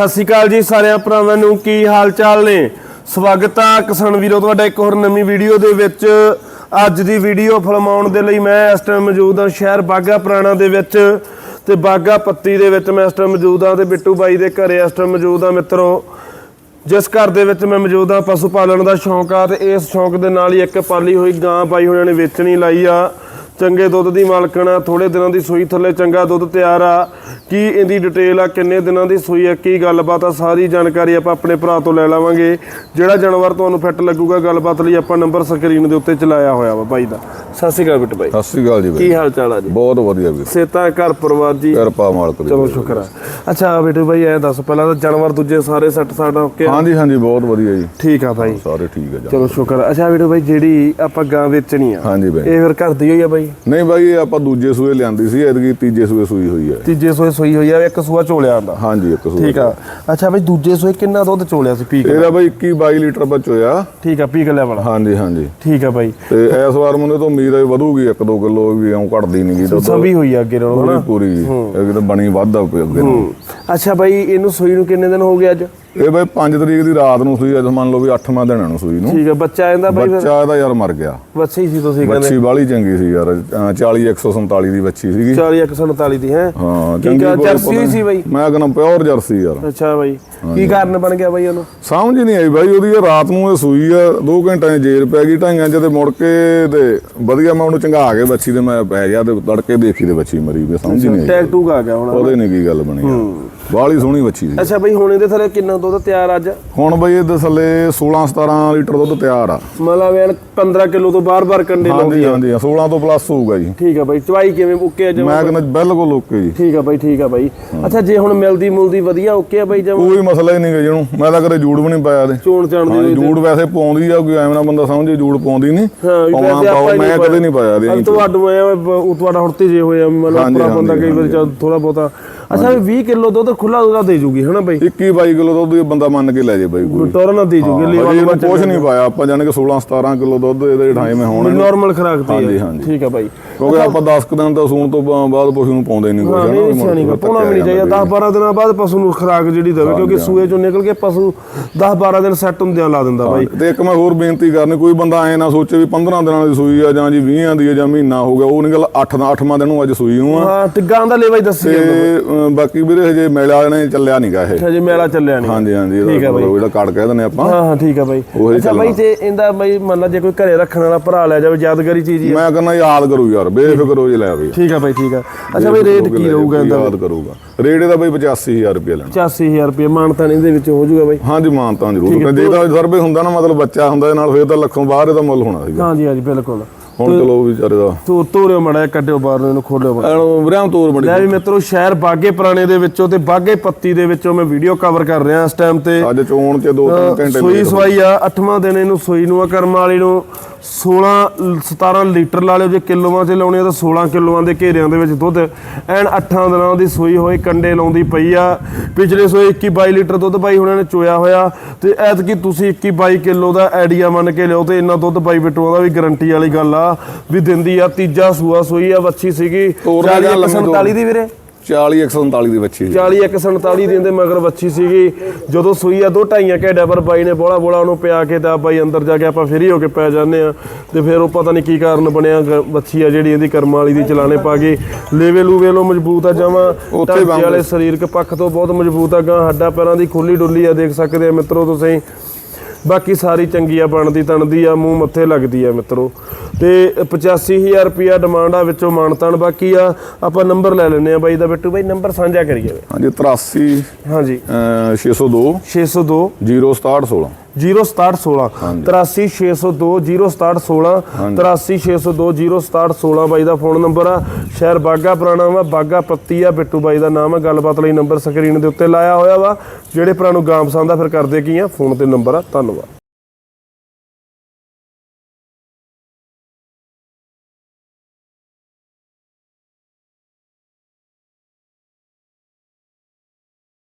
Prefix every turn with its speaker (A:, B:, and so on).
A: ਸਤਿ ਸ਼੍ਰੀ ਅਕਾਲ ਜੀ ਸਾਰਿਆਂ ਭਰਾਵਾਂ ਨੂੰ, ਕੀ ਹਾਲ ਚਾਲ ਨੇ? ਸਵਾਗਤ ਆ ਕਿਸਾਨ ਵੀਰੋ, ਤੁਹਾਡਾ ਇੱਕ ਹੋਰ ਨਵੀਂ ਵੀਡੀਓ ਦੇ ਵਿੱਚ। ਅੱਜ ਦੀ ਵੀਡੀਓ ਫਲਮਾਉਣ ਦੇ ਲਈ ਮੈਂ ਇਸ ਟਾਈਮ ਮੌਜੂਦ ਹਾਂ ਸ਼ਹਿਰ ਬਾਗਾ ਪੁਰਾਣਾ ਦੇ ਵਿੱਚ ਤੇ ਬਾਗਾ ਪੱਤੀ ਦੇ ਵਿੱਚ ਮੈਂ ਇਸ ਟਾਈਮ ਮੌਜੂਦ ਹਾਂ ਤੇ ਬਿੱਟੂ ਬਾਈ ਦੇ ਘਰੇ ਇਸ ਟਾਈਮ ਮੌਜੂਦ ਹਾਂ ਮਿੱਤਰੋ। ਜਿਸ ਘਰ ਦੇ ਵਿੱਚ ਮੈਂ ਮੌਜੂਦ ਹਾਂ, ਪਸ਼ੂ ਪਾਲਣ ਦਾ ਸ਼ੌਂਕ ਆ ਤੇ ਇਸ ਸ਼ੌਂਕ ਦੇ ਨਾਲ ਹੀ ਇੱਕ ਪਾਲੀ ਹੋਈ ਗਾਂ ਬਾਈ ਹੋਣਾਂ ਨੇ ਵੇਚਣੀ ਲਾਈ ਆ। ਚੰਗੇ ਦੁੱਧ ਦੀ ਮਾਲਕਣ ਆ ਥੋੜੇ ਦਿਨਾਂ ਦੀ ਸੂਈ ਥੱਲੇ ਚੰਗਾ ਦੁੱਧ ਤਿਆਰ ਆ। ਕੀ ਇਹਦੀ ਡਿਟੇਲ ਆ, ਕਿੰਨੇ ਦਿਨਾਂ ਦੀ ਸੂਈ ਆ, ਕੀ ਗੱਲਬਾਤ ਆ, ਸਾਰੀ ਜਾਣਕਾਰੀ ਆਪਾਂ ਆਪਣੇ ਭਰਾ ਤੋਂ ਲੈ ਲਵਾਂਗੇ। ਜਿਹੜਾ ਜਾਨਵਰ ਤੁਹਾਨੂੰ ਫਿੱਟ ਲੱਗੂਗਾ, ਗੱਲਬਾਤ ਲਈ ਆਪਾਂ ਨੰਬਰ ਸਕਰੀਨ ਦੇ ਉੱਤੇ ਚਲਾਇਆ ਹੋਇਆ ਵਾ ਬਾਈ ਦਾ। ਸਤਿ ਸ਼੍ਰੀ ਅਕਾਲ ਬਿੱਟ ਬਾਈ।
B: ਸਤਿ ਸ੍ਰੀ ਅਕਾਲ ਜੀ
A: ਕੀ ਹਾਲ ਚਾਲ ਆ ਜੀ?
B: ਬਹੁਤ ਵਧੀਆ ਵੀਰ
A: ਸੇਤਾ ਘਰ ਪਰਿਵਾਰ ਜੀ?
B: ਕਿਰਪਾ ਮਾਲਕ ਦੀ।
A: ਚਲੋ ਸ਼ੁਕਰ ਆ। ਅੱਛਾ ਬਿੱਟੂ ਬਾਈ ਐ ਦੱਸ ਪਹਿਲਾਂ ਤਾਂ ਜਾਨਵਰ ਦੂਜੇ ਸਾਰੇ ਸੱਟ ਸਾਡਾ ਓਕੇ ਆ?
B: ਹਾਂਜੀ ਹਾਂਜੀ ਬਹੁਤ ਵਧੀਆ ਜੀ।
A: ਠੀਕ ਆ ਬਾਈ।
B: ਸਾਰੇ ਠੀਕ ਜੀ
A: ਚਲੋ ਸ਼ੁਕਰ ਆ। ਅੱਛਾ ਬਿੱਟੂ ਬਾਈ ਜਿਹੜੀ ਆਪਾਂ ਗਾਂ ਵੇਚਣੀ ਆ
B: ਹਾਂਜੀ ਬਾਈ।
A: ਇਹ ਫਿਰ ਘਰ ਦੀ ਹੋਈ ਆ ਬਾਈ?
B: ਨਹੀਂ ਬਾਈ ਇਹ ਆਪਾਂ ਦੂਜੇ ਸੂਏ ਲਿਆਂਦੀ ਸੀ ਐਤਕੀ ਤੀਜੇ ਸੂਏ ਸੂਈ ਹੋਈ ਹੈ
A: ਤੀਜੇ ਸੋਏ ਸੋਈ ਹੋਈ ਆ ਇੱਕ ਸੂਆ ਝੋਲਿਆ ਆਂਦਾ।
B: ਹਾਂਜੀ ਇੱਕ ਸੂਏ
A: ਠੀਕ ਆ। ਅੱਛਾ ਬਈ ਦੂਜੇ ਸੋਏ ਕਿੰਨਾ ਦੁੱਧ ਚੋਲਿਆ ਸੀ ਪੀਕ
B: ਇਹਦਾ ਬਾਈ 21 22 ਲੀਟਰ ਬਚੋਇਆ।
A: ਠੀਕ ਆ ਪੀਕ ਲੈਵਲ
B: ਹਾਂਜੀ ਹਾਂਜੀ।
A: ਠੀਕ ਆ ਬਾਈ।
B: ਤੇ ਇਸ ਵਾਰ ਮੈਨੂੰ ਤਾਂ ਉਮੀਦ ਹੈ ਵਧੂਗੀ 1-2 ਕਿਲੋ ਵੀ ਐਂ ਘਟਦੀ ਨਹੀਂ ਗੀ ਦੁੱਧ
A: ਸਭੀ ਹੋਈ ਆ ਅੱਗੇ ਨਾਲੋਂ
B: ਪੂਰੀ ਇਹ ਤਾਂ ਬਣੀ ਵੱਧਦਾ ਪਿਆ ਅੱਗੇ।
A: ਅੱਛਾ ਬਾਈ ਇਹਨੂੰ ਸੋਈ ਨੂੰ ਕਿੰਨੇ ਦਿਨ ਹੋ ਗਏ ਅੱਜ
B: ਇਹ ਬਾਈ 5 ਤਰੀਕ ਦੀ ਰਾਤ ਨੂੰ ਸੂਈ ਅੱਜ ਮੰਨ ਲਓ ਵੀ 8ਵਾਂ ਦਿਨ ਨੂੰ ਸੂਈ ਨੂੰ।
A: ਠੀਕ ਆ ਬੱਚਾ ਇਹਦਾ ਬਾਈ
B: ਬੱਚਾ ਇਹਦਾ ਯਾਰ ਮਰ ਗਿਆ।
A: ਬੱਚੀ ਸੀ ਤੁਸੀਂ ਕਹਿੰਦੇ।
B: ਬੱਚੀ ਬਾਲੀ ਚੰਗੀ ਸੀ ਯਾਰ। ਅਹ 40 147 ਦੀ ਬੱਚੀ ਸੀਗੀ।
A: 40 147 ਦੀ ਹੈ?
B: ਹਾਂ ਕੋਈ
A: ਜਰਸੀ ਸੀ ਬਾਈ।
B: ਮੈਂ ਕਹਿੰਦਾ ਪਿਓਰ ਜਰਸੀ ਯਾਰ।
A: ਅੱਛਾ ਬਾਈ। ਕੀ ਕਾਰਨ ਬਣ ਗਿਆ ਬਾਈ ਉਹਨੂੰ?
B: ਸਮਝ ਹੀ ਨਹੀਂ ਆਈ ਬਾਈ ਉਹਦੀ ਰਾਤ ਨੂੰ ਇਹ ਸੂਈ ਆ 2 ਘੰਟਿਆਂ ਦੀ ਜੇਰ ਪੈ ਗਈ ਢਾਈਆਂ ਚ ਤੇ ਮੁੜ ਕੇ ਤੇ ਵਧੀਆ ਮੈਂ ਉਹਨੂੰ ਚੰਗਾ ਕੇ ਬੱਚੀ ਤੇ ਮੈਂ ਪੈ ਗਿਆ ਤੇ ਤੜਕੇ ਦੇਖੀ ਤੇ ਬੱਚੀ ਮਰੀ ਵੀ ਸਮਝ ਹੀ ਨਹੀਂ ਆਈ।
A: ਟੈਗ ਆ ਗਿਆ ਹੁਣ।
B: ਉਹਦੇ ਨੇ ਕੀ ਗੱਲ ਬਣੀ ਬਾਲੀ ਸੋਹਣੀ ਬੱਚੀ ਸੀ।
A: ਅੱਛਾ ਬਾਈ ਹੁਣ ਇਹਦੇ ਥੱਲੇ ਕਿੰਨਾ ਦੁੱਧ ਤਿਆਰ ਅੱਜ?
B: ਹੁਣ ਬਈ ਇਹ ਥੱਲੇ 16 17 ਲੀਟਰ ਦੁੱਧ ਤਿਆਰ ਆ।
A: ਮਤਲਬ ਐਨ 15 ਕਿਲੋ ਤੋਂ ਬਾਰ-ਬਾਰ ਕੰਡੇ ਲਾਉਂਦੀ
B: ਹਾਂਜੀ
A: ਆ।
B: ਹਾਂਜੀ 16 ਤੋਂ ਪਲੱਸ ਹੋਊਗਾ ਜੀ।
A: ਠੀਕ ਆ ਬਾਈ ਚਵਾਈ ਕਿਵੇਂ ਓਕੇ ਆ ਜਮਾਂ?
B: ਮੈਂ ਕਹਿੰਦਾ ਬਿਲਕੁਲ ਓਕੇ ਜੀ।
A: ਠੀਕ ਆ ਬਾਈ ਠੀਕ ਆ ਬਾਈ। ਅੱਛਾ ਜੇ ਹੁਣ ਮਿਲਦੀ ਮੁਲਦੀ ਵਧੀਆ ਓਕੇ ਆ ਬਾਈ ਜਮ?
B: ਕੋਈ ਮਸਲਾ ਹੀ ਨਹੀਂ ਗਾ ਜਿਹਨੂੰ ਮੈਂ ਤਾਂ ਕਦੇ ਜੂੜ ਵੀ ਨਹੀਂ ਪਾਇਆ ਤੇ
A: ਚੋਣ ਚਾਣ ਦੀ
B: ਜੂੜ ਵੈਸੇ ਪਾਉਂਦੀ ਆ ਕੋਈ ਐਵੇਂ ਨਾ ਬੰਦਾ ਸਮਝੇ ਜੂੜ ਪਾਉਂਦੀ ਨਹੀਂ।
A: ਹਾਂ ਵੀ
B: ਪਾਉਣਾ
A: ਵੈਸੇ ਆਪਾਂ ਹੀ
B: ਮੈਂ ਕਦੇ ਨਹੀਂ ਪਾਇਆ ਦੇ
A: ਤੁਹਾਡਾ ਹੁਣ ਤੇਜੇ ਹੋਇਆ ਮਤਲਬ
B: ਹਾਂਜੀ,
A: ਪੂਰਾ ਬੰਦਾ
B: ਹਾਂਜੀ,
A: ਕਈ ਵਾਰੀ ਥੋੜਾ ਬਹੁਤਾ ਅੱਛਾ ਵੀ 20 ਕਿਲੋ ਦੁੱਧ ਖੁੱਲਾ ਦੁੱਧ ਦੇ ਜੂਗੀ ਹਨਾ ਬਾਈ?
B: 21 22 ਕਿਲੋ ਦੁੱਧ ਇਹ ਬੰਦਾ ਮੰਨ ਕੇ ਲੈ ਜੇ ਬਾਈ ਕੋਈ।
A: ਟੋਰ ਨਾ ਦੇ ਜੂਗੀ
B: ਹਾਂ, ਹਜੇ ਇਹਨੂੰ ਕੁਛ ਨਹੀਂ ਪਾਇਆ ਆਪਾਂ ਜਾਣੇ ਕਿ 16 17 ਕਿਲੋ ਦੁੱਧ ਇਹਦੇ ਢਾਈ ਮੈਂ ਹੋਣਾ
A: ਨਾਰਮਲ ਖਰਾਕ ਤੇ
B: ਹਾਂਜੀ,
A: ਹੈ।
B: ਹਾਂਜੀ।
A: ਠੀਕ ਆ ਬਾਈ।
B: ਕਿਉਂਕਿ ਆਪਾਂ 10 ਕੁ ਦਿਨ ਤਾਂ ਸੂਣ ਤੋਂ ਬਾਅਦ ਪਸ਼ੂ ਨੂੰ ਪਾਉਂਦੇ ਨਹੀਂ
A: ਹਾਂ
B: ਕੁਝ
A: ਗੱਲ ਪਾਉਣਾ ਵੀ ਨਹੀਂ ਚਾਹੀਦਾ। 10 12 ਦਿਨਾਂ ਬਾਅਦ ਪਸ਼ੂ ਨੂੰ ਖਰਾਕ ਜਿਹੜੀ ਦੇਵੇ ਕਿਉਂਕਿ ਸੂਏ ਚੋਂ ਨਿਕਲ ਕੇ ਪਸ਼ੂ 10 12 ਦਿਨ ਸੈੱਟ ਹੁੰਦਿਆਂ ਲਾ ਦਿੰਦਾ ਬਾਈ।
B: ਤੇ ਇੱਕ ਮੈਂ ਹੋਰ ਬੇਨਤੀ ਕਰਨੀ ਕੋਈ ਬੰਦਾ ਐ ਨਾ ਸੋਚੇ ਵੀ 15 ਦਿਨਾਂ ਦੀ ਸੂਈ ਆ ਜਾਂ ਜੀ 20 ਦੀ ਆ ਜਾਂ ਮਹੀਨਾ ਹੋ ਗਿਆ ਉਹ ਨਹੀਂ ਗੱਲ 8 ਦਾ 8ਵਾਂ ਦਿਨ ਨੂੰ ਅੱਜ ਸੂਈ ਨੂੰ ਆ।
A: ਹਾਂ ਤੇ ਗਾਂ ਦਾ ਲੈ ਬਾਈ ਦੱਸੀ ਜਾਂਦਾ
B: ਬਾਕੀ ਵੀਰੇ ਹਜੇ ਮੇਲਾ ਨੇ ਚੱਲਿਆ ਨਹੀਂਗਾ ਇਹ।
A: ਹਜੇ ਮੇਲਾ ਚੱਲਿਆ ਨਹੀਂ
B: ਹਾਂਜੀ ਹਾਂਜੀ ਜਿਹੜਾ ਕਾਰਡ ਕਹਿ ਦਿੰਦੇ ਆਪਾਂ।
A: ਹਾਂ ਹਾਂ ਠੀਕ ਆ ਬਾਈ। ਅੱਛਾ ਬਾਈ ਤੇ ਇਹਦਾ ਬਾਈ ਮੰਨ ਲਾ ਜੇ ਕੋਈ ਘਰੇ ਰੱਖਣ ਵਾਲਾ ਭਰਾ ਲੈ ਜਾਵੇ ਯਾਦਗਾਰੀ ਚੀਜ਼ ਹੀ
B: ਮੈਂ ਕਹਿੰਦਾ ਯਾਦ ਕਰੂ ਯਾਰ ਬੇਫਿਕਰ ਹੋ ਜੇ ਲੈ ਬਈ
A: ਠੀਕ ਆ ਬਾਈ ਠੀਕ ਆ ਅੱਛਾ ਬਾਈ ਰੇਟ ਕੀ ਰਹੂਗਾ ਇਹਦਾ?
B: ਯਾਦ ਕਰੂਗਾ। ਰੇਟ ਇਹਦਾ ਬਈ 85000 ਰੁਪਏ ਲੈਣਾ।
A: 85000 ਰੁਪਏ ਮਾਨਤਾ ਇਹਦੇ ਵਿੱਚ ਹੋ ਜਾਊਗਾ ਬਾਈ।
B: ਹਾਂਜੀ ਮਾਨਤਾ ਜ਼ਰੂਰ। ਜੇ ਤਾਂ ਸਰਵੇ ਹੁੰਦਾ ਨਾ ਮਤਲਬ ਬੱਚਾ ਹੁੰਦਾ ਇਹ ਨਾਲ ਫੇਰ ਤਾਂ ਲੱਖੋਂ ਬਾਹਰ ਇਹਦਾ ਮੁੱਲ ਹੋਣਾ ਸੀਗਾ।
A: ਹਾਂਜੀ ਹਾਂਜੀ ਬਿਲਕੁਲ।
B: ਹੁਣ ਚਲੋ ਵਿਚਾਰੇ ਦਾ।
A: ਤੋ ਤੋਰਿਓ ਮੜਾ ਕੱਢਿਓ ਬਾਹਰ ਨੂੰ ਖੋਲਿਓ ਬਾਹਰ
B: ਐਨੂੰ ਵੀਰਾਂ ਤੋਰ ਬੜੀ
A: ਲੈ ਵੀ ਮਿੱਤਰੋ ਸ਼ਹਿਰ ਬਾਗੇ ਪੁਰਾਣੇ ਦੇ ਵਿੱਚੋਂ ਤੇ ਬਾਗੇ ਪੱਤੀ ਦੇ ਵਿੱਚੋਂ ਮੈਂ ਵੀਡੀਓ ਕਵਰ ਕਰ ਰਿਹਾ ਇਸ ਟਾਈਮ ਤੇ।
B: ਅੱਜ ਚੋਣ ਚ 2-3 ਘੰਟੇ
A: ਸੂਈ ਸਵਾਈ ਆ 8ਵਾਂ ਦਿਨ ਇਹਨੂੰ ਸੂਈ ਨੂੰ ਆ ਕਰਮ ਵਾਲੀ ਨੂੰ। 16 17 ਲੀਟਰ ਲਾ ਲਿਓ ਜੇ ਕਿਲੋਆਂ 'ਚ ਲਾਉਣੀ ਆ ਤਾਂ 16 ਕਿਲੋਆਂ ਦੇ ਘੇਰਿਆਂ ਦੇ ਵਿੱਚ ਦੁੱਧ। ਐਨ 8 ਦਿਨਾਂ ਦੀ ਸੂਈ ਹੋਈ ਕੰਡੇ ਲਾਉਂਦੀ ਪਈ ਆ। ਪਿਛਲੇ ਸੋਏ 21 22 ਲੀਟਰ ਦੁੱਧ ਬਾਈ ਹੁਣਾਂ ਨੇ ਚੋਇਆ ਹੋਇਆ। ਤੇ ਐਤਕੀ ਤੁਸੀਂ 21 22 ਕਿਲੋ ਦਾ ਆਈਡੀਆ ਮੰਨ ਕੇ ਲਿਓ ਤੇ ਇੰਨਾ ਦੁੱਧ ਬਾਈ ਬਿਟੂਆਂ ਦਾ ਵੀ ਗਾਰੰਟੀ ਵਾਲੀ ਗੱਲ ਆ ਵੀ ਦਿੰਦੀ ਆ ਤੀਜਾ ਸੂਆ ਸੂਈ ਆ ਬੱਚੀ ਸੀਗੀ।
B: ਤੋਰ ਦਾ
A: 40
B: ਗੱਲ ਮੈਂ
A: 47 ਦੀ ਵੀਰੇ।
B: 40 147 ਦੀ ਬੱਚੀ
A: 40 147 ਦਿਨ ਦੇ ਮਗਰ ਬੱਚੀ ਸੀਗੀ। ਜਦੋਂ ਸੂਈ ਆ ਦੋ ਢਾਈਆਂ ਘੇੜਿਆ ਪਰ ਬਾਈ ਨੇ ਬੋਲਾ ਬੋਲਾ ਉਹਨੂੰ ਪਿਆ ਕੇ ਤਾਂ ਬਾਈ ਅੰਦਰ ਜਾ ਕੇ ਆਪਾਂ ਫਰੀ ਹੋ ਕੇ ਪੈ ਜਾਂਦੇ ਆ ਤੇ ਫਿਰ ਉਹ ਪਤਾ ਨਹੀਂ ਕੀ ਕਾਰਨ ਬਣਿਆ ਗ- ਬੱਚੀ ਆ ਜਿਹੜੀ ਇਹਦੀ ਕਰਮ ਵਾਲੀ ਦੀ ਚਲਾਣੇ ਪਾ ਗਈ। ਲੇਵੇ ਲੂਵੇ ਲੋ ਮਜ਼ਬੂਤ ਆ ਜਮਾ।
B: ਉੱਥੇ।
A: ਵਾਲੇ ਸਰੀਰਕ ਪੱਖ ਤੋਂ ਬਹੁਤ ਮਜ਼ਬੂਤ ਆ ਗਾ ਹੱਡਾਂ ਪੈਰਾਂ ਦੀ ਖੁੱਲੀ ਡੁੱਲੀ ਆ ਦੇਖ ਸਕਦੇ ਆ ਮਿੱਤਰੋ ਤੁਸੀਂ। ਬਾਕੀ ਸਾਰੀ ਚੰਗੀ ਆ ਬਣਦੀ ਤਣਦੀ ਆ ਮੂੰਹ ਮੱਥੇ ਲੱਗਦੀ ਆ ਮਿੱਤਰੋ। ਤੇ 85000 ਰੁਪਿਆ ਡਿਮਾਂਡ ਆ ਵਿੱਚੋਂ ਮਾਨਤਾਨ ਬਾਕੀ ਆ। ਆਪਾਂ ਨੰਬਰ ਲੈ ਲੈਨੇ ਆ ਬਾਈ ਦਾ ਬਿੱਟੂ। ਬਾਈ ਨੰਬਰ ਸਾਂਝਾ ਕਰੀਏ।
B: ਹਾਂਜੀ 83
A: ਹਾਂਜੀ।
B: ਅਹ 602
A: 602
B: 06716
A: 06716 83602 06716 83602 06716 ਬਾਈ ਦਾ ਫੋਨ ਨੰਬਰ ਆ। ਸ਼ਹਿਰ ਬਾਗਾ ਪੁਰਾਣਾ ਵਾ ਬਾਗਾ ਪੱਤੀ ਆ ਬਿੱਟੂ ਬਾਈ ਦਾ ਨਾਮ ਆ। ਗੱਲਬਾਤ ਲਈ ਨੰਬਰ ਸਕਰੀਨ ਦੇ ਉੱਤੇ ਲਾਇਆ ਹੋਇਆ ਵਾ। ਜਿਹੜੇ ਭਰਾ ਨੂੰ ਗਾਂ ਪਸੰਦ ਆ ਫਿਰ ਕਰਦੇ ਕੀ ਆ? ਫੋਨ ਤੇ ਨੰਬਰ ਆ। ਧੰਨਵਾਦ।